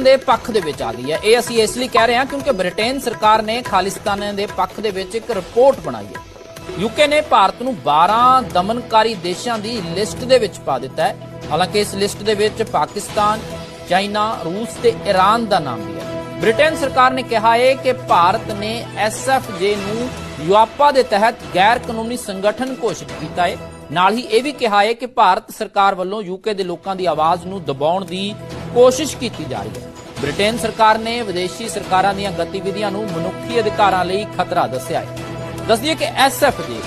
ਦੇ ਪੱਖ ਦੇ ਵਿੱਚ ਆ ਗਈ ਹੈ। ਇਹ ਅਸੀਂ ਇਸ ਲਈ ਕਹਿ ਰਹੇ ਹਾਂ ਕਿਉਂਕਿ ਬ੍ਰਿਟੇਨ ਸਰਕਾਰ ਨੇ ਖਾਲਿਸਤਾਨੀਆਂ ਦੇ ਪੱਖ ਦੇ ਵਿੱਚ ਇੱਕ ਰਿਪੋਰਟ ਬਣਾਈ ਹੈ। ਯੂਕੇ ਨੇ ਭਾਰਤ ਨੂੰ 12 ਦਮਨਕਾਰੀ ਦੇਸ਼ਾਂ ਦੀ ਲਿਸਟ ਦੇ ਵਿੱਚ ਪਾ ਦਿੱਤਾ ਹੈ। ਹਾਲਾਂਕਿ ਇਸ ਲਿਸਟ ਦੇ ਵਿੱਚ ਪਾਕਿਸਤਾਨ, ਚਾਈਨਾ, ਰੂਸ ਤੇ ਈਰਾਨ ਦਾ ਨਾਮ ਵੀ ਹੈ। ਬ੍ਰਿਟੇਨ ਸਰਕਾਰ ਨੇ ਕਿਹਾ ਹੈ ਕਿ ਭਾਰਤ ਨੇ ਐਸਐਫਜੇ ਨੂੰ ਯੂਆਪਾ ਦੇ ਤਹਿਤ ਗੈਰ ਕਾਨੂੰਨੀ ਸੰਗਠਨ ਘੋਸ਼ਿਤ ਕੀਤਾ ਹੈ ਨਾਲ ਹੀ ਇਹ ਵੀ ਕਿਹਾ ਹੈ ਕਿ ਭਾਰਤ ਸਰਕਾਰ ਵੱਲੋਂ ਯੂਕੇ ਦੇ ਲੋਕਾਂ ਦੀ ਆਵਾਜ਼ ਨੂੰ ਦਬਾਉਣ ਦੀ ਕੋਸ਼ਿਸ਼ ਕੀਤੀ ਜਾ ਰਹੀ ਹੈ। ਬ੍ਰਿਟੇਨ ਸਰਕਾਰ ਨੇ ਵਿਦੇਸ਼ੀ ਸਰਕਾਰਾਂ ਦੀਆਂ ਗਤੀਵਿਧੀਆਂ ਨੂੰ ਮਨੁੱਖੀ ਅਧਿਕਾਰਾਂ ਲਈ ਖਤਰਾ ਦੱਸਿਆ ਹੈ ਦੱਸਦੀਏ ਕਿ ਐਸਐਫਜੇ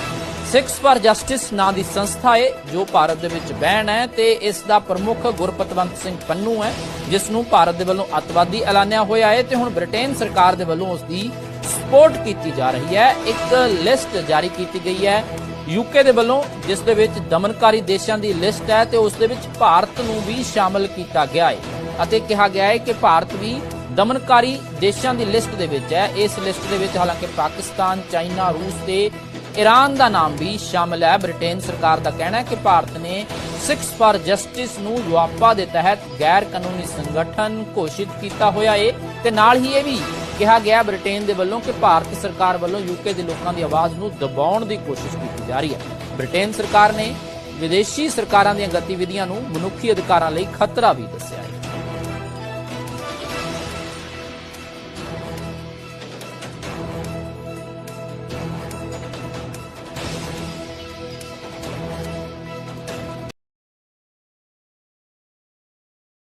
ਸਿਕਸ ਫਾਰ ਜਸਟਿਸ ਨਾਂ ਦੀ ਸੰਸਥਾ ਹੈ ਜੋ ਭਾਰਤ ਦੇ ਵਿੱਚ ਬੈਨ ਹੈ ਤੇ ਇਸ ਦਾ ਪ੍ਰਮੁੱਖ ਗੁਰਪਤਵੰਤ ਸਿੰਘ ਪੰਨੂ ਹੈ, ਜਿਸ ਨੂੰ ਭਾਰਤ ਦੇ ਵੱਲੋਂ ਅੱਤਵਾਦੀ ਐਲਾਨਿਆ ਹੋਇਆ ਹੈ ਤੇ ਹੁਣ ਬ੍ਰਿਟੇਨ ਸਰਕਾਰ ਦੇ ਵੱਲੋਂ ਉਸ ਦੀ ਸਪੋਰਟ ਕੀਤੀ ਜਾ ਰਹੀ ਹੈ। ਇੱਕ ਲਿਸਟ ਜਾਰੀ ਕੀਤੀ ਗਈ ਹੈ ਯੂਕੇ ਦੇ ਵੱਲੋਂ, ਜਿਸ ਦੇ ਵਿੱਚ ਦਮਨਕਾਰੀ ਦੇਸ਼ਾਂ ਦੀ ਲਿਸਟ ਹੈ ਤੇ ਉਸ ਦੇ ਵਿੱਚ ਭਾਰਤ ਨੂੰ ਵੀ ਸ਼ਾਮਲ ਕੀਤਾ ਗਿਆ ਹੈ ਅਤੇ ਕਿਹਾ ਗਿਆ ਹੈ ਕਿ ਭਾਰਤ ਵੀ ਦਮਨਕਾਰੀ ਦੇਸ਼ਾਂ ਦੀ ਲਿਸਟ ਦੇ ਵਿੱਚ ਹੈ। ਇਸ ਲਿਸਟ ਦੇ ਵਿੱਚ ਹਾਲਾਂਕਿ ਪਾਕਿਸਤਾਨ, ਚਾਈਨਾ, ਰੂਸ ਤੇ ਈਰਾਨ ਦਾ ਨਾਮ ਵੀ ਸ਼ਾਮਲ ਹੈ। ਬ੍ਰਿਟੇਨ ਸਰਕਾਰ ਦਾ ਕਹਿਣਾ ਹੈ ਕਿ ਭਾਰਤ ਨੇ ਸਿਕਸ ਫਾਰ ਜਸਟਿਸ ਨੂੰ ਯੂਆਪਾ ਦੇ ਤਹਿਤ ਗੈਰ ਕਾਨੂੰਨੀ ਸੰਗਠਨ ਘੋਸ਼ਿਤ ਕੀਤਾ ਹੋਇਆ ਹੈ ਤੇ ਨਾਲ ਹੀ ਇਹ ਵੀ ਕਿਹਾ ਗਿਆ ਬ੍ਰਿਟੇਨ ਦੇ ਵੱਲੋਂ ਕਿ ਭਾਰਤ ਸਰਕਾਰ ਵੱਲੋਂ ਯੂਕੇ ਦੇ ਲੋਕਾਂ ਦੀ ਆਵਾਜ਼ ਨੂੰ ਦਬਾਉਣ ਦੀ ਕੋਸ਼ਿਸ਼ ਕੀਤੀ ਜਾ ਰਹੀ ਹੈ। ਬ੍ਰਿਟੇਨ ਸਰਕਾਰ ਨੇ ਵਿਦੇਸ਼ੀ ਸਰਕਾਰਾਂ ਦੀਆਂ ਗਤੀਵਿਧੀਆਂ ਨੂੰ ਮਨੁੱਖੀ ਅਧਿਕਾਰਾਂ ਲਈ ਖਤਰਾ ਵੀ ਦੱਸਿਆ।